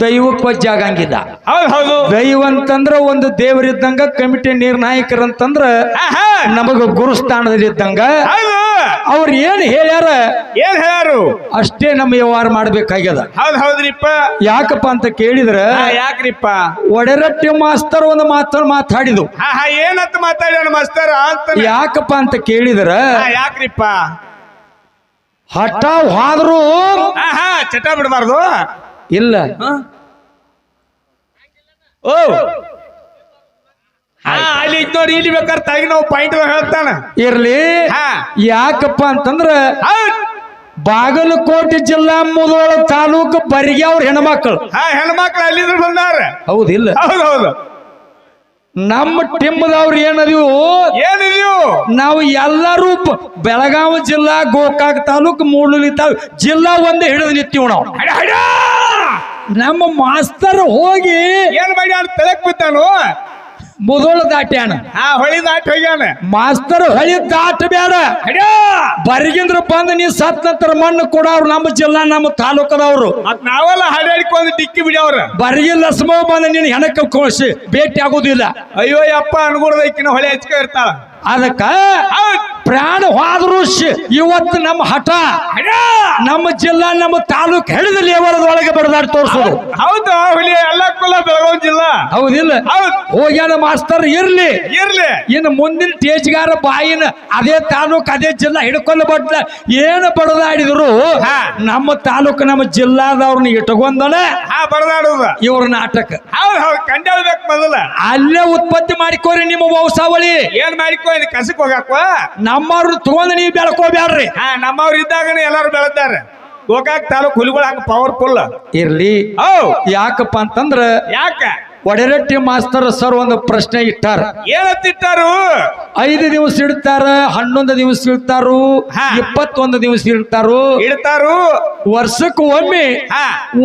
ದೈವಕ್ಕೆ ವಜ್ಜೆ ಆಗಂಗಿಲ್ಲ. ಹೌದು ಹೌದು. ದೈವ ಅಂತಂದ್ರ ಒಂದು ದೇವರಿದ್ದಂಗ ಕಮಿಟಿ ನಿರ್ಣಾಯಕರಂತಂದ್ರ ಅಂತಂದ್ರ ನಮಗ ಗುರುಸ್ಥಾನದಲ್ಲಿ ಇದ್ದಂಗ. ಅವ್ರು ಏನ್ ಹೇಳ್ಯಾರ? ಏನ್ ಹೇಳ್ಯಾರು? ಅಷ್ಟೇ ನಮ್ಮ ವ್ಯವಹಾರ ಮಾಡ್ಬೇಕಾಗ್ಯದ. ಹೌದ್ ಹೌದ್ರಿಪ್ಪ ಯಾಕಪ್ಪ ಅಂತ ಕೇಳಿದ್ರ ಯಾಕ್ರಿಪ್ಪ ಒಡೆರಟ್ಟಿ ಮಾಸ್ತರ್ ಒಂದು ಮಾತನ್ನ ಮಾತಾಡಿದು. ಏನಂತ ಮಾತಾಡ್ಯಾನ ಮಾಸ್ತರ ಅಂತ. ಯಾಕಪ್ಪ ಅಂತ ಕೇಳಿದ್ರ ಯಾಕ್ರಿಪ್ಪ ಹಠ ಹಾದ್ರು ಚಟ ಬಿಡಬಾರ್ದು. ಇಲ್ಲ. ಓ! ಅಲ್ಲಿ ಇದ್ ನೋಡಿ ಇಲ್ಲಿ ಬೇಕಾದ್ರೆ ತಾಗಿ ನಾವು ಪಾಯಿಂಟ್ ಹೇಳ್ತಾನ. ಇರ್ಲಿ. ಯಾಕಪ್ಪ ಅಂತಂದ್ರ ಬಾಗಲಕೋಟೆ ಜಿಲ್ಲಾ ಮುದೋಳ ತಾಲೂಕು ಬರಿಗೆ ಅವ್ರ ಹೆಣ್ಮಕ್ಳು. ಹಾ ಹೆಣ್ಮಕ್ಳು ಅಲ್ಲಿದ್ರು ಬಂದಾರ. ಹೌದಿಲ್ಲ ಹೌದು ಹೌದು. ನಮ್ಮ ಟಿಮ್ಮದವ್ರು ಏನದಿವು? ಏನಿದೆಯೋ ನಾವು ಎಲ್ಲರೂ ಬೆಳಗಾವಿ ಜಿಲ್ಲಾ ಗೋಕಾಕ್ ತಾಲೂಕು ಮೂಡಲಿ ತಾಲೂಕು ಜಿಲ್ಲಾ ಒಂದೇ ಹಿಡಿದು ನಿಂತೀವಿ ನಾವು. ನಮ್ಮ ಮಾಸ್ತರ್ ಹೋಗಿ ಏನ್ ಮಾಡಿ ಅವ್ನು ತಲೆಕ್ ಬಿದ್ದಾನು? ಮುದೋಳ ದಾಟ್ಯಾನ. ಆ ಹೊಳಿ ದಾಟಿ ಹೋಗ್ಯಾನ. ಮಾಸ್ತರ್ ಹೊಳಿ ದಾಟ ಬೇಡ ಹಡ ಬರಿಗಿಂದ್ರ ಬಂದ ನೀ ಸತ್ ನಂತರ ಮಣ್ಣು ಕೊಡವ್ರು ನಮ್ಮ ಜಿಲ್ಲಾ ನಮ್ಮ ತಾಲೂಕದವ್ರು. ಮತ್ ನಾವೆಲ್ಲ ಹಾಡಾಡಿಕೊಂಡು ಡಿಕ್ಕಿ ಬಿಡ್ಯಾವ್ರ. ಬರಗಿ ಲಸ್ಮೋ ಬಂದ ನೀನ್ ಹೆಣಕ್ಕೆ ಕೋಸಿ ಭೇಟಿ ಆಗೋದಿಲ್ಲ. ಅಯ್ಯೋ ಯಪ್ಪ ಅನ್ಗುಡ್ದಕ್ಕಿನ ಹೊಳೆ ಹಚ್ಕ ಇರ್ತಾಳ. ಅದಕ್ಕ ಪ್ರಾಣ ಹೋದ್ರು ಇವತ್ತು ನಮ್ಮ ಹಠ. ನಮ್ಮ ಜಿಲ್ಲಾ ನಮ್ಮ ತಾಲೂಕ್ ಹಿಡಿದ ಒಳಗೆ ಬಡದಾಡಿ ತೋರ್ಸೋದು. ಹೌದು ಎಲ್ಲ ಕುಲ ಬೆಳಗಾವಿ ಜಿಲ್ಲಾ. ಹೌದಿಲ್ಲ? ಹೌದ್. ಹೋಗ್ಯಾನ ಮಾಸ್ತರ್ ಇರ್ಲಿ. ಇರ್ಲಿ. ಇನ್ನು ಮುಂದಿನ ಟೇಜ್ಗಾರ ಬಾಯಿನ ಅದೇ ತಾಲೂಕ್ ಅದೇ ಜಿಲ್ಲಾ ಹಿಡ್ಕೊಂಡು ಬಡ್ಲ ಏನು ಬಡದಾಡಿದ್ರು ಹಾ. ನಮ್ಮ ತಾಲೂಕು ನಮ್ಮ ಜಿಲ್ಲಾದವ್ರನ್ನ ಇಟ್ಕೊಂಡನ ಬಡದಾಡುದ. ಇವ್ರ ನಾಟಕ. ಹೌದು ಹೌದು ಕಂಡೇಳ್ಬೇಕು ಮೊದಲ. ಅಲ್ಲೇ ಉತ್ಪತ್ತಿ ಮಾಡಿಕೋರಿ ನಿಮ್ಮ ವಂಶಾವಳಿ. ಏನ್ ಮಾಡಿಕೋ ಇನ್ ಕಸಕ್ ಹೋಗಾಕ? ನಮ್ಮವ್ರು ತಗೊಂಡ್ ನೀವು ಬೆಳ್ಕೋಬ್ಯಾಡ್ರಿ. ಹಾ ನಮ್ಮವ್ರು ಇದ್ದಾಗನೇ ಎಲ್ಲಾರು ಬೆಳೆದಾರ. ಗೋಕಾಕ್ ತಾಲೂಕ್ ಹುಲಿಗಳು ಹಂಗ ಪವರ್ಫುಲ್ ಇರ್ಲಿ. ಓ ಯಾಕಪ್ಪ ಅಂತಂದ್ರ ಯಾಕ? ಒಡೆರಟ್ಟಿ ಮಾಸ್ತರ್ ಸರ್ ಒಂದು ಪ್ರಶ್ನೆ ಇಟ್ಟಾರ. ಏನತ್ತಿಟ್ಟಾರು ಐದು ದಿವಸ ಇಡ್ತಾರ ಹನ್ನೊಂದು ದಿವಸ ಇಡ್ತಾರು. ಇಪ್ಪತ್ತೊಂದು ದಿವಸ ಇಡ್ತಾರು. ಇಡ್ತಾರು? ವರ್ಷಕ್ಕೆ ಒಮ್ಮೆ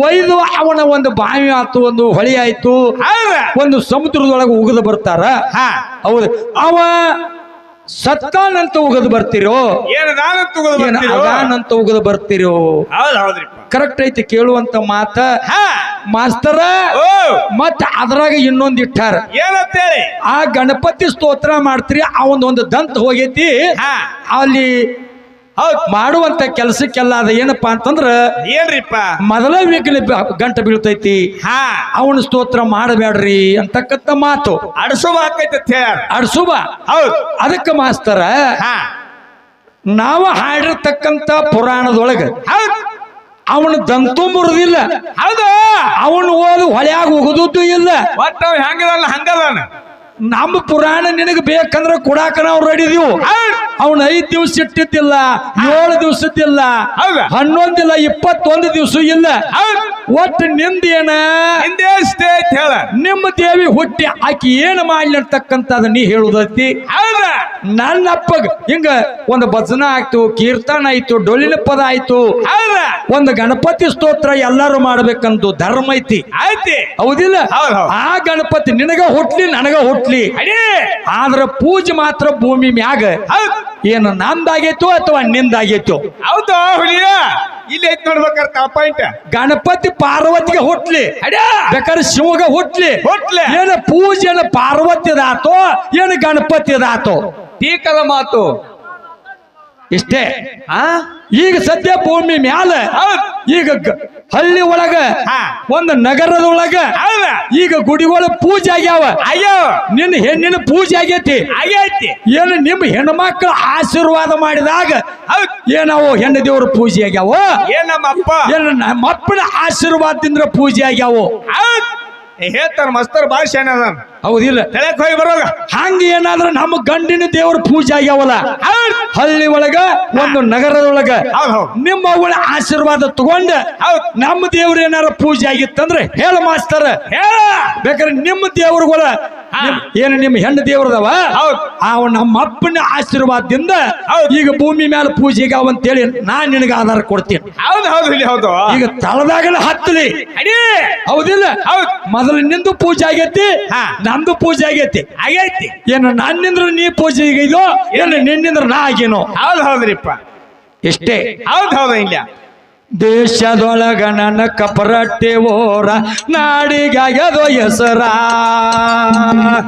ಒಯ್ದು ಅವನ ಒಂದು ಬಾವಿ ಆಯ್ತು ಒಂದು ಹೊಳಿ ಆಯ್ತು. ಒಂದು ಸಮುದ್ರದೊಳಗೆ ಉಗಿದು ಬರ್ತಾರ. ಹೌದು. ಅವ ಸತ್ತಾನಂತ ಉಗದು ಬರ್ತಿರೋ? ಏನ್ ಅದಾನಂತ ಉಗದು ಬರ್ತಿರೋ? ಕರೆಕ್ಟ್ ಐತಿ ಕೇಳುವಂತ ಮಾತ ಮಾಸ್ತರ ಮತ್ ಮತ್ತ ಅದ್ರಾಗ ಇನ್ನೊಂದ್ ಇಟ್ಟಾರ. ಆ ಗಣಪತಿ ಸ್ತೋತ್ರ ಮಾಡ್ತೀರಿ ಆ ಒಂದು ಒಂದು ದಂತ ಹೋಗೈತಿ. ಅಲ್ಲಿ ಮಾಡುವಂತ ಕೆಲಸಕ್ಕೆಲ್ಲ ಅದ ಏನಪ್ಪಾ ಅಂತಂದ್ರ ಏನ್ರಿಪ್ಪ? ಮೊದಲ ವಿಘ್ನ ಗಂಟೆ ಬೀಳ್ತೈತಿ. ಹಾ. ಅವನ ಸ್ತೋತ್ರ ಮಾಡಬೇಡ್ರಿ ಅಂತಕ್ಕಂಥ ಮಾತು. ಅಡಸುಬ ಆಕೈತಿ ಅಡಸುಬ. ಹೌದು. ಅದಕ್ಕೆ ಮಾಸ್ತರ ಹಾ. ನಾವು ಹಾಡಿರ್ತಕ್ಕಂಥ ಪುರಾಣದೊಳಗ ಅವನು ಅವನ ದಂತು ಮುರಿದಿಲ್ಲ. ಹೌದು. ಅವನು ಓದು ಹೊಳ್ಯಾಗ ಹೋಗುದು ಇಲ್ಲ. ಒಟ್ಟ ಅವ್ ಹೆಂಗದಲ್ಲ ಹಂಗದಾನ. ನಮ್ಮ ಪುರಾಣ ನಿನಗೆ ಬೇಕಂದ್ರೆ ಕೊಡಾಕ ನಾವು ರೆಡಿದೀವು ಅವನ ಐದ್ ದಿವ್ಸ ಇಟ್ಟಿದ್ದಿಲ್ಲ ಏಳು ದಿವ್ಸದ್ದಿಲ್ಲ? ಹನ್ನೊಂದಿಲ್ಲ ಇಪ್ಪತ್ತೊಂದು ದಿವ್ಸ ಇಲ್ಲ. ಒಟ್ಟು ನಿಂದೇನ ಹೇಳ. ನಿಮ್ಮ ದೇವಿ ಹುಟ್ಟಿ ಆಕಿ ಏನು ಮಾಡ್ಲಿ ಅಂತಕ್ಕಂಥದ್ದು ನೀ ಹೇಳುದೈತಿ ನನ್ನ ಅಪ್ಪಗ ಹಿಂಗ ಒಂದು ಭಜನ ಆಯ್ತು ಕೀರ್ತನ ಆಯ್ತು ಡೊಳ್ಳಿನ ಪದ ಆಯ್ತು. ಒಂದು ಗಣಪತಿ ಸ್ತೋತ್ರ ಎಲ್ಲರೂ ಮಾಡ್ಬೇಕಂದು ಧರ್ಮ ಐತಿ. ಐತಿ ಹೌದಿಲ್ಲ? ಹೌದ್ ಹೌದ್. ಆ ಗಣಪತಿ ನಿನಗ ಹುಟ್ಲಿ ನನಗ ಹುಟ್ಲಿ. ಅಡಿ ಆದ್ರ ಪೂಜೆ ಮಾತ್ರ ಭೂಮಿ ಮ್ಯಾಗ. ಏನು ನಂದಾಗೈತೋ ಅಥವಾ ನಿಂದಾಗೈತೋ? ಹೌದು ಹುಲಿಯ ಇಲ್ಲಿ ಐತ್ ನೋಡ್ಬೇಕಂತ ಪಾಯಿಂಟ್ ಗಣಪತಿ ಪಾರ್ವತಿಗೆ ಹುಟ್ಲಿ. ಬೇಕಾದ್ರೆ ಶಿವಗ ಹುಟ್ಲಿ. ಹುಟ್ಲೆ. ಏನು ಪೂಜೆನ ಪಾರ್ವತಿದಾತೋ ಏನು ಗಣಪತಿದಾತೋ? ಟೀಕದ ಮಾತು. ಇಷ್ಟೇ. ಆ? ಈಗ ಸದ್ಯ ಭೂಮಿ ಮ್ಯಾಲ ಈಗ ಗ- ಹಳ್ಳಿ ಒಳಗ ಹಾ. ಒಂದು ನಗರದೊಳಗ ಹೌದ. ಈಗ ಗುಡಿಗಳ ಪೂಜೆ ಆಗ್ಯಾವ. ಅಯ್ಯೋ. ನಿನ್ನ ಹೆಣ್ಣಿನ ಪೂಜೆ ಆಗೈತಿ. ಆಗೈತಿ. ಏನು ನಿಮ್ಮ ಹೆಣ್ಮಕ್ಳ ಆಶೀರ್ವಾದ ಮಾಡಿದಾಗ ಹೌದ್. ಏನವು ಹೆಣ್ಣು ದೇವ್ರ ಪೂಜೆ ಆಗ್ಯಾವ? ಏನ್ ಏನ ಅಪ್ಪನ ಆಶೀರ್ವಾದದಿಂದ ಪೂಜೆ ಆಗ್ಯಾವು? ಹೌದ್. ಹೇಳ್ತಾನ ಮಸ್ತರ್ ಭಾಳ ಶಾನೆ ಅದಾನ? ಹೌದಿಲ್ಲ. ತೆಳಕ್ ಹೋಗಿ ಬರೋಗ ಹಂಗ ಏನಾದ್ರ ನಮ್ಮ ಗಂಡಿನ ದೇವ್ರ ಪೂಜೆ ಆಗ್ಯಾವಲ್ಲ? ಹಳ್ಳಿ ಒಳಗ ಒಂದು ನಗರದೊಳಗ. ನಿಮ್ಮ ಅವಳ ಆಶೀರ್ವಾದ ತಗೊಂಡ ನಮ್ಮ ದೇವ್ರ ಏನಾರ ಪೂಜೆ ಆಗಿತ್ತಂದ್ರೆ ಹೇಳ ಮಾಸ್ತರ. ಹೇಳ. ಬೇಕಾದ್ರೆ ನಿಮ್ಮ ದೇವ್ರಗಳ ಏನು ನಿಮ್ಮ ಹೆಣ್ಣು ದೇವ್ರದವ? ಅವ್ ನಮ್ಮ ಅಪ್ಪನ ಆಶೀರ್ವಾದದಿಂದ ಹೌದ್. ಈಗ ಭೂಮಿ ಮೇಲೆ ಪೂಜೆಗೆ ಅಂತೇಳಿ ನಾನ್ ನಿನಗ ಆಧಾರ ಕೊಡ್ತೀನಿ. ಹೌದು ಹೌದು ಹೌದು. ಈಗ ತಳದಾಗಲ ಹತ್ತಲಿ. ಹೌದಿಲ್ಲ? ಹೌದ್. ಮೊದಲು ನಿಂದು ಪೂಜೆ ಆಗೈತಿ ಹಾ. ನಂದು ಪೂಜೆ ಆಗೈತಿ. ಆಗೈತಿ. ಏನು ನನ್ನಿಂದ್ರ ನೀ ಪೂಜೆ ಇದೋ ಏನು ನಿನ್ನಿಂದ್ರ ನಾ ಆಗೇನು? ಹೌದ್ ಹೌದ್ರಿಪ್ಪ. ಇಷ್ಟೇ ಹೌದ್ ಹೌದು ಇಲ್ಲ ದೇಶದೊಳಗ ನನ್ನ ಕಪರಟ್ಟೆ ಓರ ನಾಡಿಗಾಗದು ಹೆಸರ.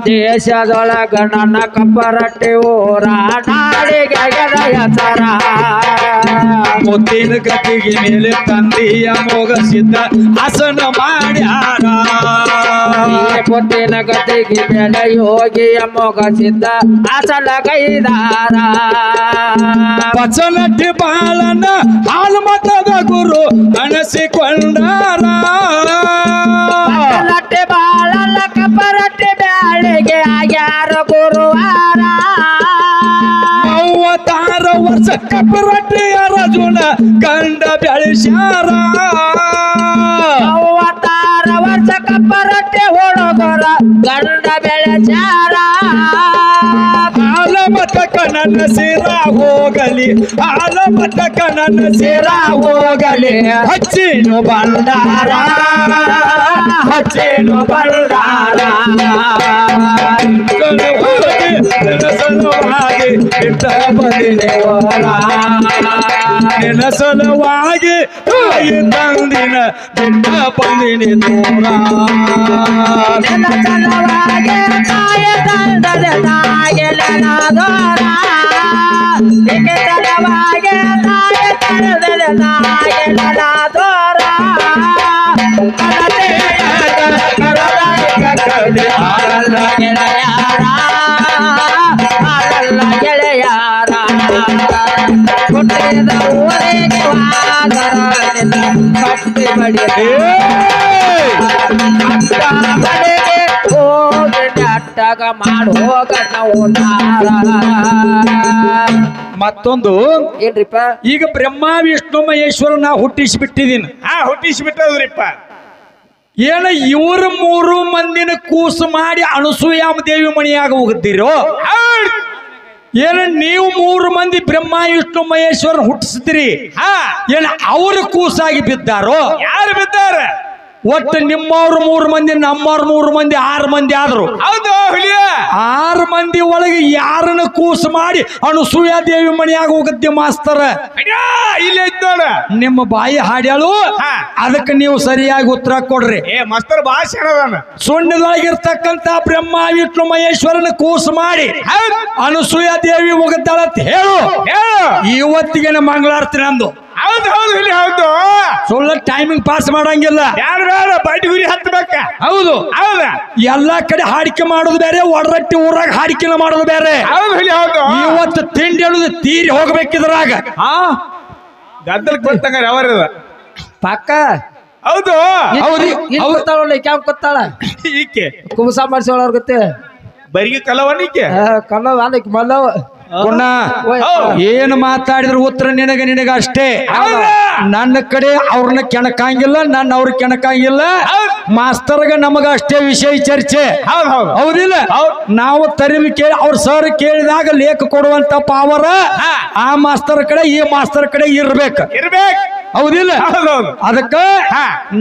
ದೇಶದೊಳಗ ನನ್ನ ಕಪರಟ್ಟಿ ಓರ ನಾಡಿಗಾಗದ ಹೆಸರ. ಮುತ್ತಿನ ಕತ್ತಿಗೆ ಮೇಲೆ ತಂದೆಯ ಮೊಗಸಿದ್ದ ಹಸನ ಮಾಡ್ಯಾರ. ಮುತ್ತಿನ ಕತ್ತಿಗೆ ಮೇಲೆ ಯೋಗಿಯ ಮೊಗಸಿದ್ದ ಹಸನ ಕೈದಾರ ಪಚನಟ್ಟಿ ಬಾಳನ ಹಾಲು ಮತದ ಗುರು ಅನಸಿಕೊಂಡಾರ ಲಟ್ಟೆ ಬಾಳಲ್ಲ ಕಪರಟ್ಟೆ ಬ್ಯಾಳಿಗೆ ಆಗ್ಯಾರ ಗುರುವಾರ. ಮೂವತ್ತಾರು ವರ್ಷ ಕಪರಟ್ಟೆಯ ರಜುನ ಕಂಡ ಬೆಳೆಸ್ಯಾರ ಮೂವತ್ತಾರು ವರ್ಷ ಕಪರಟ್ಟೆ ಹುಡುಗರ ಗಂಡ ಬೆಳೆಸಾರ ಮತಕ ನನ್ನ ಸಿರ ಹೋಗಲಿ ಆಲ ಮತಕ ನನ್ನ ಸಿರ ಹೋಗಲಿ. ಹಚ್ಚಿನು ಬಂಡಾರ ಹಚ್ಚಿನು ಬಂಡಾರ ನೆನಸಲುವಾಗಿ ಇಟ್ಟ ಬಂದಿನಿ ಓರ. ನೆನಸಲುವಾಗಿ ತಾಯಿ ತಂದಿನ ಬಿಟ್ಟ ಹಾಲಲ್ಲ ಗೆಳೆಯಾರ ಊರಿಗೆ ಬಡಿದೆ ಹೋಗಿ ಅಟ್ಟಗ ಮಾಡಿ ಹೋಗ ಮತ್ತೊಂದು. ಏನ್ರಿಪ್ಪ? ಈಗ ಬ್ರಹ್ಮ ವಿಷ್ಣು ಮಹೇಶ್ವರ ನಾ ಹುಟ್ಟಿಸಿ ಬಿಟ್ಟಿದ್ದೀನಿ ಹಾ ಹುಟ್ಟಿಸ್ಬಿಟ್ಟದ್ರಿಪ್ಪ. ಏನ ಇವ್ರ ಮೂರು ಮಂದಿನ ಕೂಸು ಮಾಡಿ ಅನಸೂಯಾಮ ದೇವಿ ಮಣಿಯಾಗ ಹೋಗುತ್ತೀರೋ. ಏನ ನೀವು ಮೂರು ಮಂದಿ ಬ್ರಹ್ಮ ವಿಷ್ಣು ಮಹೇಶ್ವರ ಹುಟ್ಟಿಸಿದ್ರಿ? ಹಾ. ಏನ ಅವ್ರ ಕೂಸಾಗಿ ಬಿದ್ದಾರೋ? ಯಾರು ಬಿದ್ದಾರ? ಒಟ್ಟು ನಿಮ್ಮವ್ರು ಮೂರು ಮಂದಿ ನಮ್ಮವ್ರ ಮೂರು ಮಂದಿ ಆರು ಮಂದಿ ಆದ್ರು. ಹೌದು ಹುಲಿಯ. ಆರು ಮಂದಿ ಒಳಗೆ ಯಾರನ್ನ ಕೂಸು ಮಾಡಿ ಅನುಸೂಯ ದೇವಿ ಮನೆಯಾಗ ಹೋಗತ್ತೆ ಮಾಸ್ತರ? ಇಲ್ಲ ನೋಡ ನಿಮ್ಮ ಬಾಯಿ ಹಾಡ್ಯಾಳು. ಅದಕ್ಕೆ ನೀವು ಸರಿಯಾಗಿ ಉತ್ತರ ಕೊಡ್ರಿ. ಏ ಮಸ್ತರ್ ಭಾಷೆ ಸುಣ್ಣದೊಳಗಿರ್ತಕ್ಕಂತ ಬ್ರಹ್ಮ ವಿಷ್ಣು ಮಹೇಶ್ವರನ ಕೂಸು ಮಾಡಿ ಅನುಸೂಯಾ ದೇವಿ ಹೋಗುತ್ತಾಳಂತ ಹೇಳು. ಹೇಳು. ಇವತ್ತಿಗೆ ಮಂಗಳಾರ್ತಿ ನಂದು. ಹೌದು ಹೌದು ಹುಲಿ ಹೌದು. ಸುಳ್ಳ ಟೈಮಿಂಗ್ ಪಾಸ್ ಮಾಡಂಗಿಲ್ಲ. ಯಾರು ಬೇಡ ಬಡ್ಡಿ ಗುರಿ ಹತ್ತಬೇಕ ಹೌದು. ಹೌದ? ಎಲ್ಲಾ ಕಡೆ ಹಾಡಿಕೆ ಮಾಡೋದು ಬೇರೆ ಒಡರಟ್ಟಿ ಊರಾಗ ಹಾಡಿಕೆ ಮಾಡೋದು ಬೇರೆ. ಹೌದು ಇಲ್ಲಿ ಹೌದು. ಇವತ್ತು ತಿಂಡಿ ಹೇಳುದು ತೀರಿ ಹೋಗ್ಬೇಕಿದ್ರಾಗ ಹಾ ಗದ್ದಲಕ್ಕೆ ಬಂತಂಗ ಅವರ ಪಕ್ಕ? ಹೌದು. ಹೌದು, ಇಲ್ಲಿ ಹೌದು. ಕೂತಾಳ ಕ್ಯಾಂಪ್ ಕೊತ್ತಾಳ ಈಕೆ. ಕುಮಸ ಮಾಡಿಸೋಳ ಗೊತ್ತೆ ಬರಿಗೆ ಕಲವನಿಕೆ ಕಲವ ಅದಕ್ಕೆ ಮಲ್ಲವ. ಏನ್ ಮಾತಾಡಿದ್ರು ಉತ್ತರ ನಿನಗ ನಿನಗ ಅಷ್ಟೇ? ನನ್ನ ಕಡೆ ಅವ್ರನ್ನ ಕೆಣಕಂಗಿಲ್ಲ ನನ್ನ ಅವ್ರ ಕೆಣಕಂಗಿಲ್ಲ. ಮಾಸ್ತರ್ಗ ನಮಗ ಅಷ್ಟೇ ವಿಷಯ ಚರ್ಚೆ. ಹೌದು ಹೌದು. ಹೌದಿಲ್ಲ? ನಾವು ತರಿವಿ ಕೇಳಿ ಅವ್ರ ಸರ್ ಕೇಳಿದಾಗ ಲೇಖ ಕೊಡುವಂತ ಪಾವರ ಆ ಮಾಸ್ತರ್ ಕಡೆ ಈ ಮಾಸ್ತರ್ ಕಡೆ ಇರ್ಬೇಕು. ಇರ್ಬೇಕು. ಹೌದಿಲ್ಲ? ಹೌದು ಹೌದು ಅದಕ್ಕ.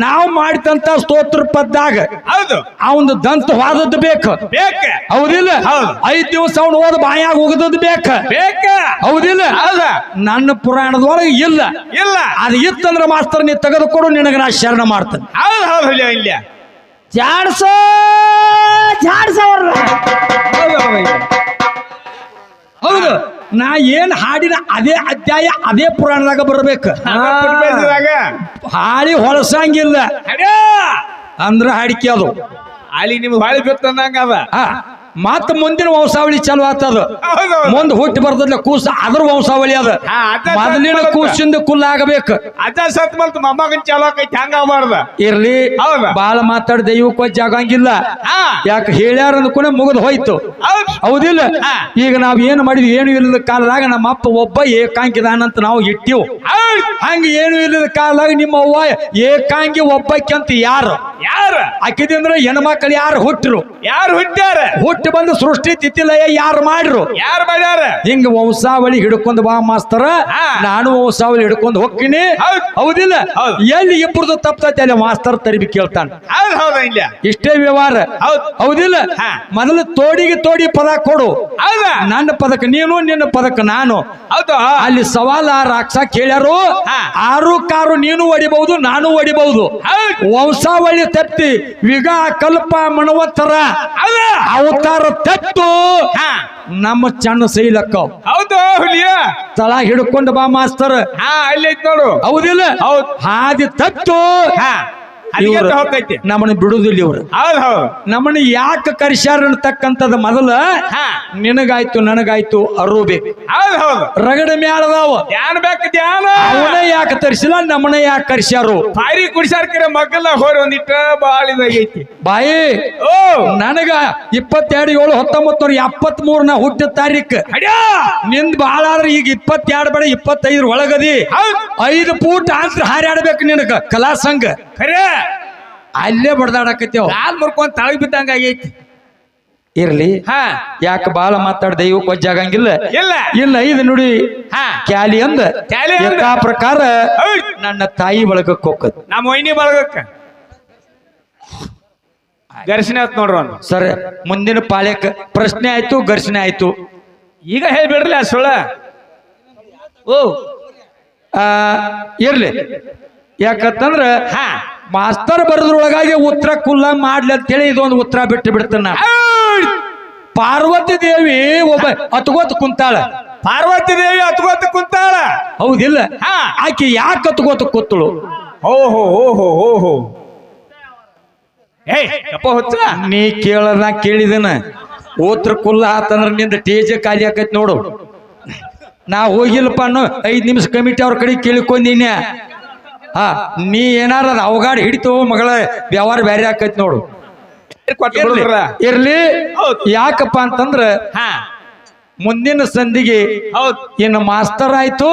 ನಾವು ಮಾಡಿದಂತ ಸ್ತೋತ್ರ ಪದ್ದಾಗ ಹೌದು. ಅವಂದು ದಂತ ವಾದದ್ದು ಬೇಕು. ಹೌದಿಲ್ಲ? ಹೌದು. ಐದ್ ದಿವಸ ಅವ್ನು ಹೋದ ಬಾಯಾಗ ಹೋಗದದ್ದು ಬೇಕ. ಹೌದಿಲ್ಲ? ಹೌದ. ನನ್ನ ಪುರಾಣದೊಳಗೆ ಇಲ್ಲ. ಇಲ್ಲ. ಅದು ಇತ್ತಂದ್ರೆ ಮಾಸ್ತರ್ ನೀ ತೆಗೆದುಕೊಡು ನಿನಗೆ ನಾ ಶರಣ ಮಾಡ್ತೇನೆ. ಜಾಡ್ಸೋ ಜಾಡ್ಸವ್ರ ಹೌದು. ನಾ ಏನ್ ಹಾಡಿನ ಅದೇ ಅಧ್ಯಾಯ ಅದೇ ಪುರಾಣದಾಗ ಬರ್ಬೇಕು. ಹಾಡಿ ಹೊಲಸಂಗಿಲ್ಲ ಅಂದ್ರ ಹಾಡಿಕೆ ಅದು. ಅಲ್ಲಿ ನಿಮ್ಗೆ ಬಾಳಿ ಬಿತ್ತಂದಂಗ ಅದ. ಮತ್ತ ಮುಂದಿನ ವಂಶಾವಳಿ ಚಾಲು ಆತದ ಮುಂದ್ ಹುಟ್ಟಿ ಬರ್ತದ್ಲ ಕೂಸ ಅದ್ರ ವಂಶಾವಳಿ ಅದ. ಅದ ಮೊದಲಿನ ಕೂಸಿಂದ ಕುಲ್ಲ ಆಗಬೇಕು. ಅಜ್ಜ ಸತ್ ಮತ್ ಮೊಮ್ಮಗನ್ ಚಾಲು ಆಕೈತಿ ಹಂಗ ಮಾಡ್ದ ಇರ್ಲಿ? ಬಾಳ ಮಾತಾಡ ದೈವಕ್ಕೆ ಜಾಗಂಗಿಲ್ಲ ಯಾಕೆ ಹೇಳ್ಯಾರ ಕೂಡ ಮುಗಿದ ಹೋಯ್ತು. ಹೌದು. ಹೌದಿಲ್ಲ. ಈಗ ನಾವ್ ಏನ್ ಮಾಡಿದ್ವಿ ಏನು ಇಲ್ಲದ ಕಾಲದಾಗ ನಮ್ಮ ಅಪ್ಪ ಒಬ್ಬ ಏಕಾಂಗಿದಾನಂತ ನಾವು ಇಟ್ಟಿವು. ಹಂಗ ಏನು ಇಲ್ಲದ ಕಾಲದಾಗ ನಿಮ್ಮ ಅವ್ವ ಏಕಾಂಗಿ ಒಬ್ಬಕ್ಕೆ ಅಂತ ಯಾರು? ಯಾರ? ಆಕಿದಿಂದ ಹೆಣ್ಮಕ್ಳು ಯಾರು ಹುಟ್ಟರು ಯಾರು ಹುಟ್ಟ್ಯಾರ? ಹುಟ್ಟಿ ಬಂದು ಸೃಷ್ಟಿ ತಿಥಿಲಯ ಯಾರು ಮಾಡ್ರು? ಯಾರು ಮಾಡ್ಯಾರ? ಹಿಂಗ ವಂಸಾವಳಿ ಹಿಡ್ಕೊಂಡು ಬಾ ಮಾಸ್ತರ ನಾನು ವಂಸಾವಳಿ ಹಿಡ್ಕೊಂಡು ಹೋಗ್ತೀನಿ. ಹೌದ್. ಹೌದಿಲ್ಲ? ಹೌದ್. ಎಲ್ಲಿ ಇಬ್ಬರದು ತಪ್ಪತೈತೆ ಅಲ್ಲಿ ಮಾಸ್ತರ್ ತರಿಬಿ ಕೇಳ್ತಾನ. ಇಷ್ಟೇ ವ್ಯವಹಾರ. ಹೌದ್. ಹೌದಿಲ್ಲ. ಮೊದಲು ತೋಡಿಗೆ ತೋಡಿ ಪದ ಕೊಡು. ನನ್ನ ಪದಕ ನೀನು ನಿನ್ನ ಪದಕ ನಾನು. ಅಲ್ಲಿ ಸವಾಲ ರಾಕ್ಷ ಕೇಳ್ಯಾರು. ಆರು ಕಾರು ನೀನು ಹೊಡಿಬಹುದು ನಾನು ಹೊಡಿಬಹುದು. ಹೌದ್. ತಪ್ಪಿ ವಿಗ ಕಲ್ಪ ಮಣವತ್ತರ. ಅವತಾರ ತತ್ತು ಹಾ. ನಮ್ಮ ಚಣ್ಣ ಸೈಲಕ್ಕ. ಹೌದು ಹುಲಿಯ. ತಳ ಹಿಡ್ಕೊಂಡು ಬಾ ಮಾಸ್ತರ್. ಹಾ ಅಲ್ಲಿ ನೋಡು. ಹೌದಿಲ್ಲ? ಹೌದು. ಹಾದಿ ತತ್ತು ಇವ್ರು ಹೋಗೈತಿ ನಮ್ಮನ್ನ ಬಿಡುದಿಲ್ಲ ಇವ್ರು. ಹೌದ್ ಹೌದು. ನಮ್ಮನ್ನ ಯಾಕೆ ಕರ್ಸ್ಯಾರ ಅಂತಕ್ಕಂಥದ್ದು ಮೊದಲ ಹಾ. ನಿನಗಾಯ್ತು ನನಗಾಯ್ತು ಅರುಬೇಕು ಹೌದ್ ಹೌದು. ರಗಡ ಮ್ಯಾಳದಾವ ಧ್ಯಾನ ಬೇಕು ಧ್ಯಾನ? ಅವನ ಯಾಕೆ ತರಿಸಿಲ್ಲ ನಮ್ಮನ್ನ ಯಾಕೆ ಕರ್ಸ್ಯಾರು? ಭಾರಿ ಕುಡಿಸಾರ್ಕಿರ ಮಗಲ್ಲ ಹೋರಿ ಒಂದಿಟ್ಟ ಬಾಳ ಇದಾಗೈತಿ. ಬಾಯಿ ಓ. ನನಗ ಇಪ್ಪತ್ತೆರಡು ಏಳು ಹತ್ತೊಂಬತ್ತು ನೂರ ಎಪ್ಪತ್ತ್ ಮೂರನ ಹುಟ್ಟಿದ ತಾರೀಕ್ ಅಡ್ಯಾ. ನಿಂದ್ ಬಾಳ ಆದ್ರೆ ಈಗ ಇಪ್ಪತ್ತೆರಡು ಬೇಡ ಇಪ್ಪತ್ತೈದ್ರ ಒಳಗದಿ. ಐದು ಫೂಟ್ ಆನ್ಸರ್ ಹಾರಾಡ್ಬೇಕು ನಿನಗ ಕಲಾ ಸಂಘ. ಖರೆ. ಅಲ್ಲೇ ಬಡ್ದಾಡಕತ್ತೇವ್. ಕಾಲ್ ಮುರ್ಕೊಂಡ್ ತಾಳಿ ಬಿದ್ದಂಗ ಆಗೈತಿ. ಇರ್ಲಿ. ಹಾ. ಯಾಕೆ ಬಾಳ ಮಾತಾಡ ದೈವ ಕೊಜ್ಜಾಗಂಗಿಲ್ಲ ಇಲ್ಲ. ಇಲ್ಲ ಇದು ನುಡಿ. ಹಾ. ಕ್ಯಾಲಿ ಅಂದ. ಕ್ಯಾಲಿ ಅಂದ. ಯಥಾ ಪ್ರಕಾರ ಹೌದ್. ನನ್ನ ತಾಯಿ ಬಳಗಕ್ಕೆ ಹೋಗದ್ ನಮ್ಮ ವೈನಿ ಬಳಗಕ್ಕ. ಘರ್ಷಣೆ ಆಯ್ತು ನೋಡ್ರಿ ಸರ್ ಮುಂದಿನ ಪಾಳ್ಯಕ್ಕೆ ಪ್ರಶ್ನೆ ಆಯ್ತು ಘರ್ಷಣೆ ಆಯ್ತು. ಈಗ ಹೇಳ್ಬಿಡ್ರಲ್ಲ ಸುಳ್ಳ ಓ. ಆ ಇರ್ಲಿ. ಯಾಕಂತಂದ್ರ ಹಾ. ಮಾಸ್ತರ್ ಬರದ್ರೊಳಗಾಗಿ ಉತ್ತರ ಕುಲ್ಲ ಮಾಡ್ಲಿ ಅಂತ ಹೇಳಿ ಇದೊಂದು ಉತ್ತರ ಬಿಟ್ಟು ಬಿಡ್ತಾನ. ಪಾರ್ವತಿ ದೇವಿ ಒಬ್ಬ ಅತ್ಗೋತ್ ಕುಂತಾಳ. ಪಾರ್ವತಿ ದೇವಿ ಅತ್ಗೋತ್ ಕುಂತಾಳ? ಹೌದಿಲ್ಲ. ಆಕೆ ಯಾಕೆ ಅತ್ಗೋತ ಕೂತಳು? ಓಹೋ ಓಹೋ ಓಹೋ. ಏಯ್ ಅಪ್ಪ ಹುಚ್ಚ. ನೀ ಕೇಳದ ಕೇಳಿದನ. ಓತ್ರ ಕುಲ್ಲ ಆತಂದ್ರ ನಿಂದ ಟೇಜ ಖಾಲಿ ಆಕೈತಿ ನೋಡು. ನಾ ಹೋಗಿಲ್ಲಪ್ಪ ಅನ್ನೋ ಐದ್ ನಿಮಿಷ ಕಮಿಟಿ ಅವ್ರ ಕಡೆ ಕೇಳ್ಕೊಂದಿನ ಹಾ ನೀ ಏನಾರ ಅದ್ ಅವಗಾಡ ಹಿಡಿತು ಮಗಳ ವ್ಯವಹಾರ ಬ್ಯಾರೆ ಆಕೈತಿ ನೋಡು. ಇರ್ಲಿ. ಯಾಕಪ್ಪ ಅಂತಂದ್ರ ಹಾ. ಮುಂದಿನ ಸಂಧಿಗೆ ಹೌದ್. ಇನ್ನು ಮಾಸ್ತರ್ ಆಯ್ತು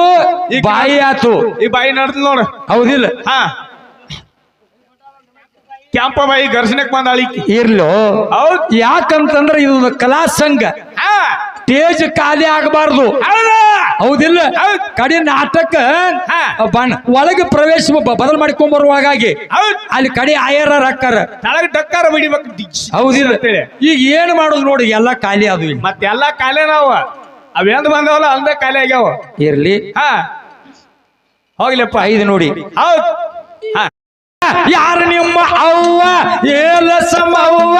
ಈ ಬಾಯಿ ಆಯ್ತು ಈ ಬಾಯಿ ನಡ್ದ್ ನೋಡು. ಹೌದಿಲ್ಲ? ಹಾ. ಕ್ಯಾಂಪ ಬಾಯಿ ಘರ್ಷಣೆಕ್ ಬಂದ ಅಳಿಕಿ ಇರ್ಲೋ. ಹೌದ್. ಯಾಕಂತಂದ್ರ ಇದು ಕಲಾ ಸಂಘ. ಹಾ. ಟೇಜ್ ಖಾಲಿ ಆಗಬಾರ್ದು. ಹೌದಾ. ಹೌದಿಲ್ಲ? ಹೌದ್. ಕಡೆ ನಾಟಕ. ಬಣ್ಣ ಒಳಗೆ ಪ್ರವೇಶ ಬದಲು ಮಾಡ್ಕೊಂಡ್ ಬರುವಾಗಾಗಿ ಅಲ್ಲಿ ಕಡೆ ಆಯರ ಹಾಕಾರ ಡಕ್ಕಾರ ಬಿಡಿಬೇಕು. ಹೌದಿಲ್ಲ. ಈಗ ಏನ್ ಮಾಡೋದು ನೋಡಿ ಎಲ್ಲಾ ಖಾಲಿ ಅದು ಮತ್ತೆಲ್ಲ ಕಾಲೇ ನಾವ. ಅವೇಂದ್ ಬಂದವಲ್ಲ ಅಂದ ಖಾಲಿ ಆಗ್ಯಾವ. ಇರ್ಲಿ. ಹಾ. ಹೋಗ್ಲಪ್ಪ. ಐದು ನೋಡಿ. ಹೌದ್. ಯಾರು ನಿಮ್ಮ ಅವ್ವ? ಏಲ ಸಮವ್ವ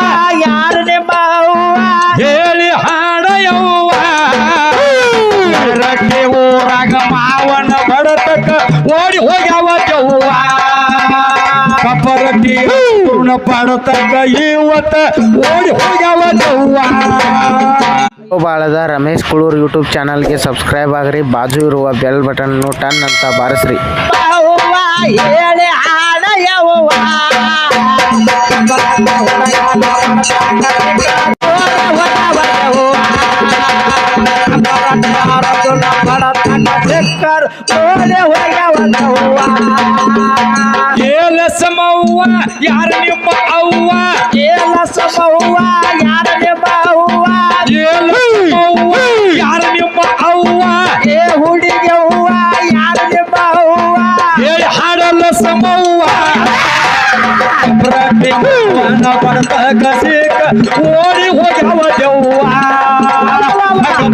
ಪೂರ್ಣ ಪಡತಕ್ಕ ಇವತ್ತ ಓಡಿ ಹೋಗ್ಯಾವ ಜವ್ವ ಬಾಳದ ರಮೇಶ್ ಕುಳೂರ್ ಯೂಟ್ಯೂಬ್ ಚಾನಲ್ಗೆ ಸಬ್ಸ್ಕ್ರೈಬ್ ಆಗ್ರಿ ಬಾಜು ಇರುವ ಬೆಲ್ ಬಟನ್ ಟನ್ ಅಂತ ಬಾರಿಸ್ರಿ ಅವ್ವ ಹೇಳಿ ಹಾಡ ಯವ್ವ ಏಲ ಸಮವ್ವ ಯಾರು ನಿಮ್ಮ ಅವ್ವ? ಏಲ ಸಮವ್ವ ಯಾರ ನಿಮ್ಮ ಅವ್ವ? ಏಲ ಸಮವ್ವ ಯಾರು ನಿಮ್ಮ ಅವ್ವ? ಏ ಹುಡುಗಿ ಅವ್ವ ಯಾರ ನಿಮ್ಮ ಅವ್ವ? ಹೇಳಿ ಹಾಡಲ್ಲ ಸಮವ್ವ ಪ್ರತಿ ಮಾವನ ಬಡತಕ್ಕ ಸಿಕ್ಕ ಓಡಿ ಹೋಗ್ಯಾವ ದೆವ್ವ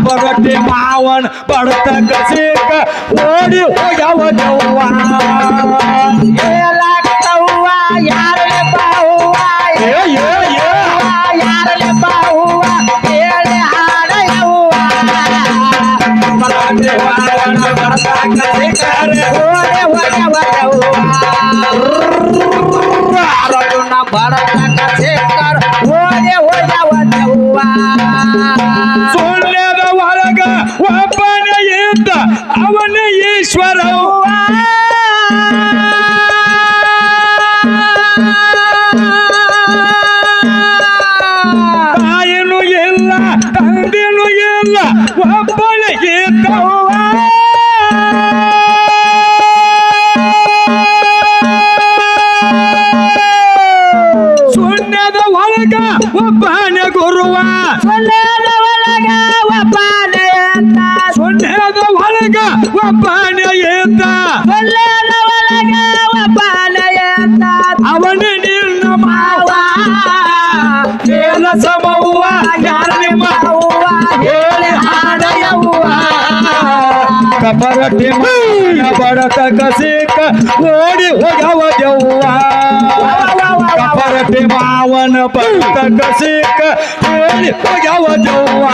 ಪ್ರತಿ ಮಾವನ್ ಬಡತಕ್ಕ ಕಸಿಕ ಓಡಿ ಹೋಗವ ಜವ್ವ para ಕಪರಟಿ ಬಡತ ಕಸಿಕ ಓಡಿ ಹೋಗವ ದೆವ್ವ ಕಪರಟಿ ಮಾವನ ಬಡತ ಕಸಿಕ ಓಡಿ ಹೋಗವ ದೆವ್ವ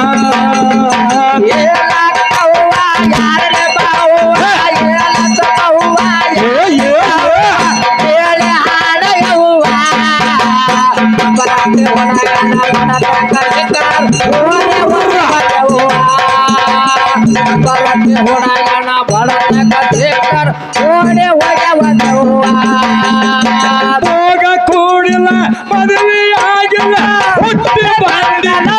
ಹೇಳಕ್ಕವ್ವ ಯಾರನೆ ಒಣಗನ ಬಡತ ಕಲಿಕರ್ ಓನೆ ಒಣಗವ್ವ ಹೋಗ ಕೂಡಿಲ್ಲ, ಮದುವೆ ಹುಟ್ಟಿ ಬಂದಿಲ್ಲ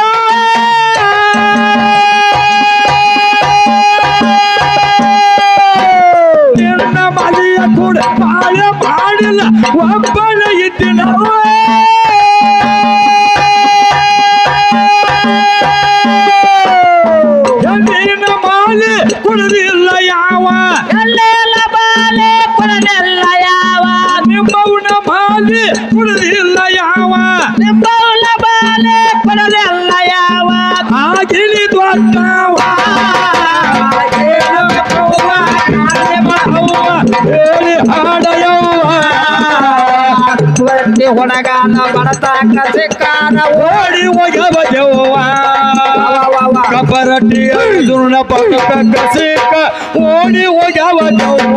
ನಿನ್ನ ಮನೆಯ ಕೂಡ ಬಾಳೆ ಮಾಡಿಲ್ಲ ಒಬ್ಬನ ಇದ್ದಿನ. ಹೊಣಗಾನ ಬಡತಾಕ ಸಿಕ್ಕಾನ ಓಡಿ ಹೋಗವ ದೆವ್ವ ಕಪರಟಿ ಅರ್ಜುನ ಪಕ್ಕ ಕಸಿಕ ಓಡಿ ಹೋಗವ ದೆವ್ವ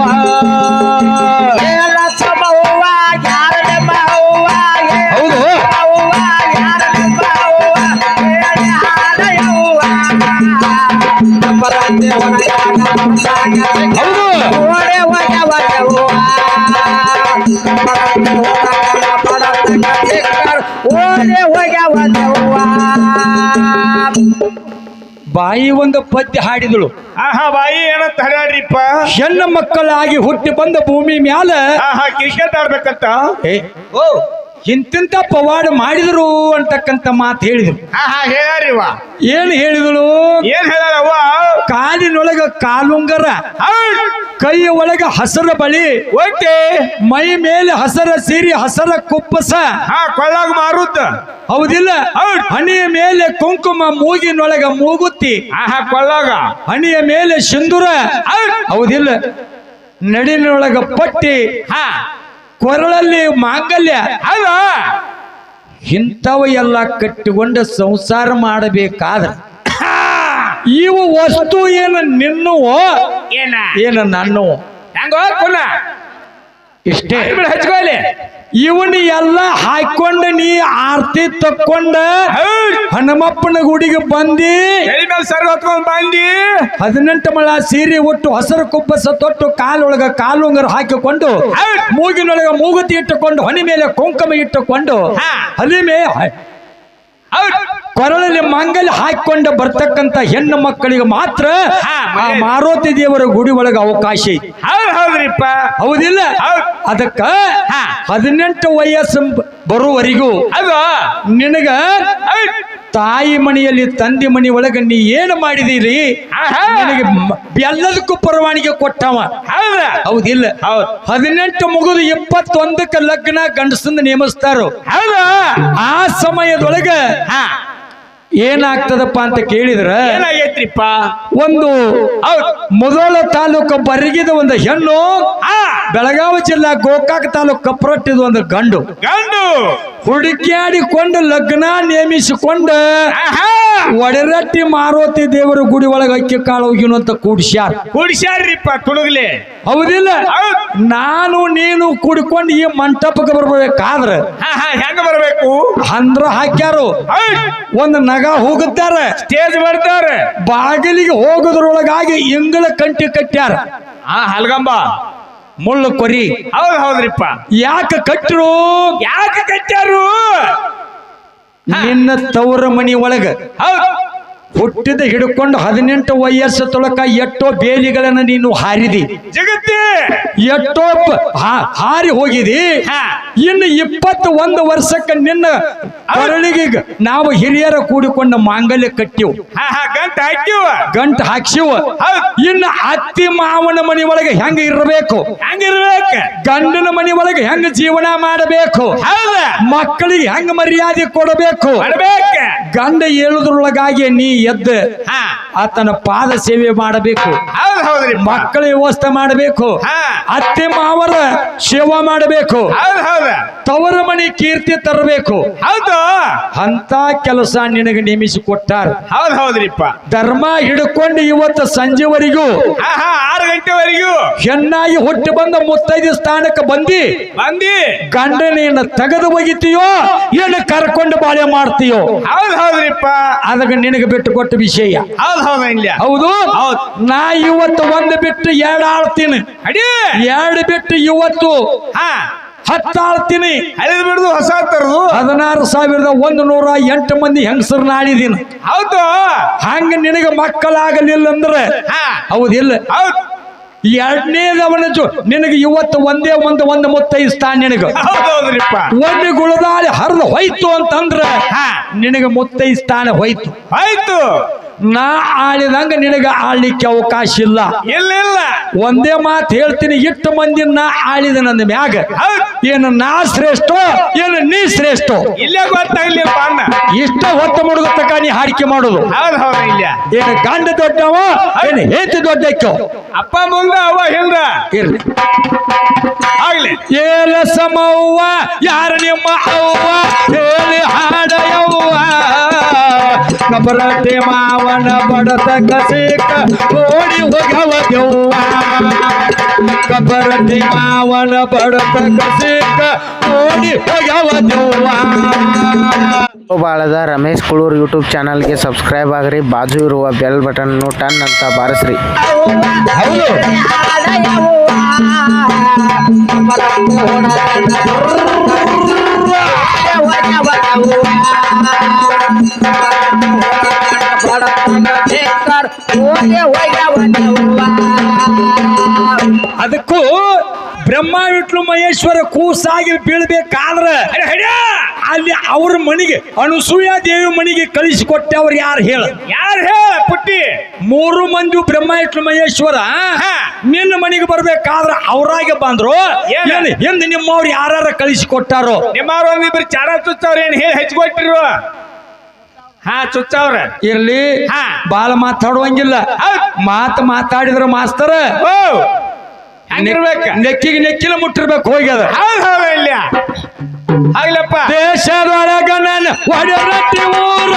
ಬಾಯಿ ಒಂದು ಪದ್ಯ ಹಾಡಿದಳು. ಆಹಾ ಬಾಯಿ ಏನಂತ ಹಾಡ್ರಿಪ್ಪ ಹೆಣ್ಣು ಮಕ್ಕಳಾಗಿ ಹುಟ್ಟಿ ಬಂದ ಭೂಮಿ ಮ್ಯಾಲ ಆಹಾ ಕ್ರಿಕೆಟ್ ಆಡ್ಬೇಕಂತ? ಏ, ಓ ಇಂತಿಂತ ಪವಾಡ ಮಾಡಿದ್ರು ಅಂತಕ್ಕಂತ ಮಾತು ಹೇಳಿದ್ರು. ಹಾ ಹೇಳ್ಯಾರಿವ ಏನು ಹೇಳಿದಳು ಏನ್ ಹೇಳ್ಯಾರವ್ವ ಕಾಲಿನೊಳಗ ಕಾಲುಂಗರ ಕೈಯ ಒಳಗ ಹಸರ ಬಳಿ ಓಕೆ ಮೈ ಮೇಲೆ ಹಸರ ಸೀರಿ ಹಸರ ಕುಪ್ಪಸ. ಹಾ ಕೊಳ್ಳಾಗ ಮಾರುತ್ತ. ಹೌದಿಲ್ಲ? ಹೌದ್. ಹಣಿಯ ಮೇಲೆ ಕುಂಕುಮ ಮೂಗಿನೊಳಗ ಮೂಗುತ್ತಿ ಆಹಾ ಕೊಳ್ಳಾಗ. ಹಣಿಯ ಮೇಲೆ ಸಿಂಧೂರ. ಹೌದ್. ಹೌದಿಲ್ಲ? ನಡಿನೊಳಗ ಪಟ್ಟಿ ಹಾ. ಕೊರಳಲ್ಲಿ ಮಾಂಗಲ್ಯ. ಅಲ್ಲ. ಇಂಥವ ಎಲ್ಲ ಕಟ್ಟಿಕೊಂಡು ಸಂಸಾರ ಮಾಡಬೇಕಾದ್ರೆ ಇವು ವಸ್ತು ಏನು ನಿನ್ನುವೋ? ಏನ? ಏನು ನನ್ನ ಇಷ್ಟೇ. ಹಚ್ಕೊಳ್ಳಿ ಇವನ್ ಎಲ್ಲ ಹಾಕೊಂಡ ನೀ ಆರ್ತಿ ತಕ್ಕೊಂಡ. ಹನುಮಪ್ಪನ ಗುಡಿಗೆ ಬಂದಿ ಬಂದಿ ಹದಿನೆಂಟು ಮಳ ಸೀರೆ ಉಟ್ಟು ಹಸರು ಕುಬ್ಬಸ ತೊಟ್ಟು ಕಾಲೊಳಗ ಕಾಲುಂಗರ ಹಾಕಿಕೊಂಡು. ಮೂಗಿನೊಳಗ ಮೂಗುತಿ ಇಟ್ಟುಕೊಂಡು ಹನಿ ಮೇಲೆ ಕುಂಕುಮ ಇಟ್ಟುಕೊಂಡು ಹಾ. ಕೊರಳಲ್ಲಿ ಮಂಗಲ್ ಹಾಕೊಂಡು ಬರ್ತಕ್ಕಂತ ಹೆಣ್ಣು ಮಕ್ಕಳಿಗೆ ಮಾತ್ರ ಆ ಮಾರುತಿ ದೇವರ ಗುಡಿ ಒಳಗೆ ಅವಕಾಶ ಐತಿ. ಹೌದ್ರಿಪ್ಪ. ಹೌದಿಲ್ಲ? ಹೌದ್. ಅದಕ್ಕ. ಹದಿನೆಂಟು ವಯಸ್ಸು ಬರುವವರೆಗೂ ಅದ. ನಿನಗ ತಾಯಿ ಮನೆಯಲ್ಲಿ ತಂದೆ ಮನೆ ಒಳಗೆ ನೀ ಏನು ಮಾಡಿದೀರಿ? ನನಗೆ ಎಲ್ಲದಕ್ಕೂ ಪರವಾನಿಗೆ ಕೊಟ್ಟವ. ಹೌದ? ಹೌದಿಲ್ಲ? ಹೌದ್. ಹದಿನೆಂಟು ಮುಗಿದು ಇಪ್ಪತ್ತೊಂದಕ್ಕೆ ಲಗ್ನ ಗಂಡಸಂದ ನೇಮಿಸ್ತಾರೋ. ಆ ಸಮಯದೊಳಗೆ ಏನಾಗ್ತದಪ್ಪ ಅಂತ ಕೇಳಿದ್ರೆ ಏನಾಗೈತ್ರಿಪ್ಪ? ಒಂದು ಮೊದಲ ತಾಲೂಕು ಬರಗಿದ ಒಂದು ಹೆಣ್ಣು ಬೆಳಗಾವಿ ಜಿಲ್ಲಾ ಗೋಕಾಕ್ ತಾಲೂಕು ಕಪ್ರಟ್ಟಿದ ಒಂದು ಗಂಡು. ಗಂಡು. ಹುಡುಕ್ಯಾಡಿಕೊಂಡು ಲಗ್ನ ನೇಮಿಸಿಕೊಂಡು ಒಡೆರಟ್ಟಿ ಮಾರುತಿ ದೇವರ ಗುಡಿ ಒಳಗೆ ಅಕ್ಕಿ ಕಾಳು ಹೋಗಿನಂತ ಅಂತ ಕೂಡ್ಸ್ಯಾರ. ಕುಡಿಸ್ಯಾರ್ರಿಪ್ಪ ತುಳುಗ್ಲಿ ಹೌದಿಲ್ಲ? ನಾನು ನೀನು ಕುಡ್ಕೊಂಡು ಈ ಮಂಟಪಕ್ಕೆ ಬರ್ಬೇಕಾದ್ರ ಹೆಂಗ ಬರ್ಬೇಕು? ಅಂದ್ರ ಹಾಕ್ಯಾರು. ಒಂದ್ ಒಂದು ನಗ ಹೋಗುತ್ತಾರ. ಸ್ಟೇಜ್ ಬರ್ತಾರ. ಬಾಗಿಲಿಗೆ ಹೋಗೋದ್ರೊಳಗಾಗಿ ಇಂಗಳ ಕಂಟಿ ಕಟ್ಟ್ಯಾರ. ಆ ಹಲ್ಗಂಬ. ಮುಳ್ಳು ಕೊರಿ. ಹೌದ್ ಹೌದ್ರಿಪ್ಪ. ಯಾಕೆ ಕಟ್ಟರು ಯಾಕೆ ಕಟ್ಟ್ಯಾರು ನಿನ್ನ ತವರ ಮನಿ ಒಳಗ ಹೌದ್. ಹುಟ್ಟಿದ ಹಿಡ್ಕೊಂಡು ಹದಿನೆಂಟು ವಯಸ್ಸು ತೊಳಕ ಎಷ್ಟೋ ಬೇಲಿಗಳನ್ನು ನೀನು ಹಾರಿದಿ. ಜಗತ್ತಿ! ಎಷ್ಟೋ ಹಾರಿ ಹೋಗಿದಿ. ಇನ್ನು ಇಪ್ಪತ್ತು ಒಂದು ವರ್ಷಕ್ಕೆ ನಿನ್ನ ಅರಳಿಗೆ ನಾವು ಹಿರಿಯರ ಕೂಡಿಕೊಂಡ ಮಾಂಗಲ್ಯ ಕಟ್ಟಿವು. ಗಂಟು ಹಾಕಿವ ಗಂಟು ಹಾಕ್ಸಿವ. ಇನ್ನು ಅತ್ತಿ ಮಾವನ ಮನಿ ಒಳಗೆ ಹೆಂಗ ಇರಬೇಕು? ಹಂಗಿರ್ಬೇಕ? ಗಂಡನ ಮನಿ ಒಳಗೆ ಹೆಂಗ ಜೀವನ ಮಾಡಬೇಕು? ಮಕ್ಕಳಿಗೆ ಹೆಂಗ ಮರ್ಯಾದೆ ಕೊಡಬೇಕು. ಗಂಡ ಹೇಳುದ್ರೊಳಗಾಗಿ ನೀ ಎದ್ದ ಆತನ ಪಾದ ಸೇವೆ ಮಾಡಬೇಕು. ಹೌದ್ ಹೌದ್ರಿ. ಮಕ್ಕಳ ವ್ಯವಸ್ಥೆ ಮಾಡಬೇಕು. ಹಾ. ಅತ್ತೆ ಮಾವರ ಸೇವಾ ಮಾಡಬೇಕು. ಹೌದು ಹೌದು. ತವರ ಮನೆ ಕೀರ್ತಿ ತರಬೇಕು. ಹೌದು. ಅಂತ ಕೆಲಸ ನಿನಗೆ ನೇಮಿಸಿ ಕೊಟ್ಟಾರ. ಹೌದು ಹೌದ್ರಿಪ್ಪ. ಧರ್ಮ ಹಿಡ್ಕೊಂಡು ಇವತ್ತು ಸಂಜೆವರೆಗೂ ಹಾ ಹಾ ಆರು ಗಂಟೆವರೆಗೂ. ಹೆಣ್ಣಾಗಿ ಹುಟ್ಟಿ ಬಂದ ಮುತ್ತೈದು ಸ್ಥಾನಕ್ಕೆ ಬಂದಿ. ಬಂದಿ. ಗಂಡನೇನ ತೆಗೆದು ಒಗಿತೀಯೋ ಏನು ಕರ್ಕೊಂಡು ಬಾಳೆ ಮಾಡ್ತೀಯೋ. ಹೌದ್ ಹೌದ್ರಿಪ್ಪ. ಅದಕ್ಕೆ ನಿನಗೆ ಬಿಟ್ಟು ಕೊಟ್ಟ ವಿಷಯ. ಹೌದು ಹೌದು ಇಲ್ಲ ಹೌದು. ನಾ ನಾ ಇವತ್ತು ಒಂದು ಬಿಟ್ಟು ಎರಡು ಆಳ್ತೀನಿ. ಅಡಿ. ಎರಡು ಬಿಟ್ಟು ಇವತ್ತು ಹಾ. ಹತ್ತು ಆಳ್ತೀನಿ ಹಳಿದ್ ಬಿಡುದು ಹೊಸ ತರದು ಹದಿನಾರು ಸಾವಿರದ ಒಂದು ನೂರ ಎಂಟು ಮಂದಿ ಹೆಂಗಸರನ್ನ ನಾಡಿದೀನಿ ಹೌದು. ಹಂಗ ನಿನಗೆ ಮಕ್ಕಳಾಗಲಿಲ್ಲ ಅಂದ್ರೆ? ಹೌದಿಲ್ಲ. ಹೌದು. ಎರಡನೇದವನ ಜೊ ನಿನಗೆ ಇವತ್ತು ಒಂದೇ ಒಂದು ಒಂದು ಮುತ್ತೈದು ಸ್ಥಾನ ನಿನಗ. ಒಂದು ಗುಳದಾಳಿ ಹರಿದು ಹೋಯ್ತು ಅಂತಂದ್ರೆ. ನಿನಗೆ ಮುತ್ತೈದು ಸ್ಥಾನ ಹೋಯ್ತು. ಆಯ್ತು ನಾ ಆಳಿದಂಗ ನಿನಗ ಆಳ್ಲಿಕ್ಕೆ ಅವಕಾಶ ಇಲ್ಲ. ಇಲ್ಲ ಒಂದೇ ಮಾತು ಹೇಳ್ತೀನಿ ಇಟ್ಟು ಮಂದಿ ನಾ ಆಳಿದ ನನ್ನ ಮ್ಯಾಗ. ಏನು ನಾ ಶ್ರೇಷ್ಠ ಏನು ನೀ ಶ್ರೇಷ್ಠ? ಇಲ್ಲೇ ಗೊತ್ತಾಗ್ಲಿ ಇಷ್ಟ ಹೊತ್ತು ಮುಡುಗತಕ್ಕ ನೀ ಹಾಡಿಕೆ ಮಾಡುದು. ಏನು ಗಂಡ ದೊಡ್ಡವ ಏನು ಹೇತಿ ದೊಡ್ಡಕ್ಕೋ? ಅಪ್ಪ ಮುಂದ ಅವ್ವ ಹಿಂದ. ಇರ್ಲಿ. ಆಗ್ಲಿ. ಏಲ ಸಮವ್ವ ಯಾರ ನಿಮ್ಮ ಅವ್ವ? ಹೇಳಿ ಹಾಡಯವ್ವ. ಕಬರಟೆ ಮಾವನ ಬಡತ ಕಸೇಕ ಓಡಿ ಹೋಗವ ದೆವ್ವ ಕಬರಟೆ ಮಾವನ ಬಡತ ಕಸೇಕ ಓಡಿ ಹೋಗವ ದೆವ್ವ ಬಾಳದ ರಮೇಶ್ ಕುಳೂರ್ ಯೂಟ್ಯೂಬ್ ಚಾನಲ್ಗೆ ಸಬ್ಸ್ಕ್ರೈಬ್ ಆಗ್ರಿ ಬಾಜು ಇರುವ ಬೆಲ್ ಬಟನ್ ಟನ್ ಅಂತ ಬಾರಿಸ್ರಿ. ಹೌದು. ಅದಕ್ಕೂ ಬ್ರಹ್ಮ ವಿಟ್ಲು ಮಹೇಶ್ವರ ಕೂಸಾಗಿ ಬೀಳ್ಬೇಕಾದ್ರೆ ಅಲ್ಲಿ ಅವ್ರ ಮನೆಗೆ ಅನುಸೂಯ ದೇವಿ ಮನೆಗೆ ಕಳಿಸಿಕೊಟ್ಟವ್ರು ಯಾರು ಹೇಳ? ಯಾರು ಹೇಳ ಪುಟ್ಟಿ? ಮೂರು ಮಂದಿ ಬ್ರಹ್ಮ ವಿಟ್ಲು ಮಹೇಶ್ವರ ಹಾ. ನಿನ್ನ ಮನೆಗೆ ಬರ್ಬೇಕಾದ್ರ ಅವ್ರಾಗೆ ಬಂದ್ರು. ಎಂದ್ ಹಿಂದೆ ನಿಮ್ಮವ್ರು ಯಾರು ಕಳಿಸಿಕೊಟ್ಟಾರೋ ನಿಮ್ಮವ್ರ ಒಂದಿಬ್ರು ಚಾರ ಚುಚ್ಚವ್ರ ಏನ್ ಹೇಳಿ ಹಚ್ಕೊಟ್ಟಿರು? ಹಾ ಚುಚ್ಚವ್ರ. ಇರ್ಲಿ ಹಾ. ಬಾಳ ಮಾತಾಡುವಂಗಿಲ್ಲ. ಮಾತ ಮಾತು ಮಾತಾಡಿದ್ರ ಮಾಸ್ತರ ನೆಕ್ಕಿಗೆ ನೆಕ್ಕಿನ ಮುಟ್ಟಿರ್ಬೇಕು ಹೋಗಿ ಅದ ಆಗ್ಲಪ್ಪ. ದೇಶದೊಳಗ ನಾನು ಒಡರಟ್ಟಿ ಊರ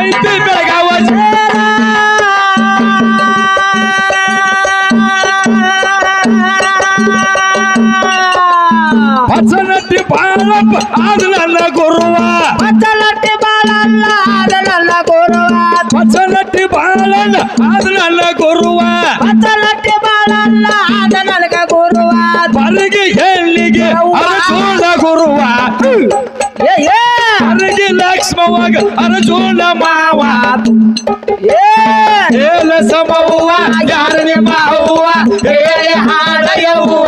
ಐತಿ ಬೆಳಗಾವ ಪಸನಟ್ಟಿ ಬಾಳಪ್ಪ ಅದು ನನ್ನ ಗುರುವ. ಪಚ್ಚಲಟ್ಟಿ ಬಾಳಲ್ಲ ಅದ ನನ್ನ ಗುರುವ. ಪಸನಟ್ಟಿ ಬಾಳಣ್ಣ ಅದು ನನ್ನ ಗುರುವ. ಪಚ್ಚಲಟ್ಟಿ ಬಾಳಲ್ಲ ಅದ ನನಗ ಗುರುವ. ಬರಗಿ ಹೆಣ್ಣಿಗೆ ಅರ್ಜುನ ಗುರುವ. ಬರಗಿ ಲಕ್ಷ್ಮವಾಗ ಅರ್ಜುನ ಮಾವ. ಏಲ ಸಮವ್ವ ಯಾರ ನಿಮ್ಮ ಏ ಹಾಡಯವ್ವ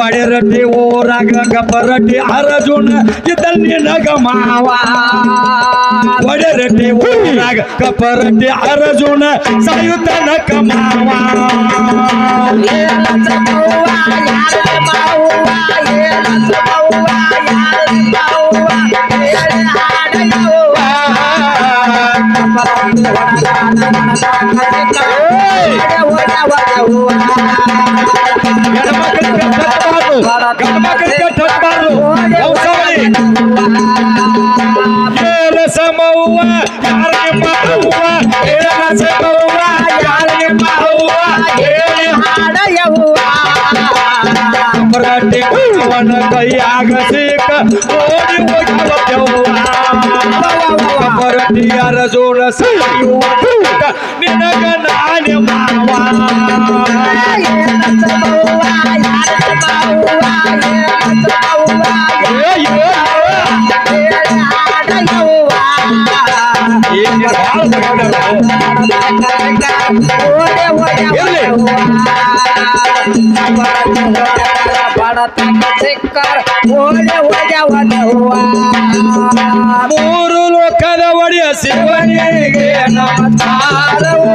ಒಡೆರಟ್ಟಿ ಊರಾಗ ಗಬ್ಬರಟ್ಟಿ ಅರಜುನ ಇದ್ದಲ್ಲಿ ನಗ ಮಾವ. ಒಡೆರಟ್ಟಿ ಊರಾಗ ಗಬ್ಬರಟ್ಟಿ ಅರ್ಜುನ ಸಾಯುತ್ತ ನಕ ಮಾವ. ಏನ ಹೆಣ್ಮಕ್ಳಿಗೆ ತಟ್ಟಬಾರ್ದು ಗಂಡ್ಮಕ್ಳಿಗೆ ತಟ್ಟಬಾರ್ದು ವಂಶಾವಳಿ ಏಲ ಸಮವ್ವ ಯಾರ ನಿಮ್ಮ ಅವ್ವ ಏಲ ಸಮವ್ವ ಯಾರ ನಿಮ್ಮ ಅವ್ವ ಹೇಳಿ ತಕ ಸಿಕ್ಕಾರ ಓಲೆ ಒಡೆವ ಮೂರು ಲೋಕದ ಒಡೆಯ ಶಿವನಿಗೆ ನಮಸ್ಕಾರವು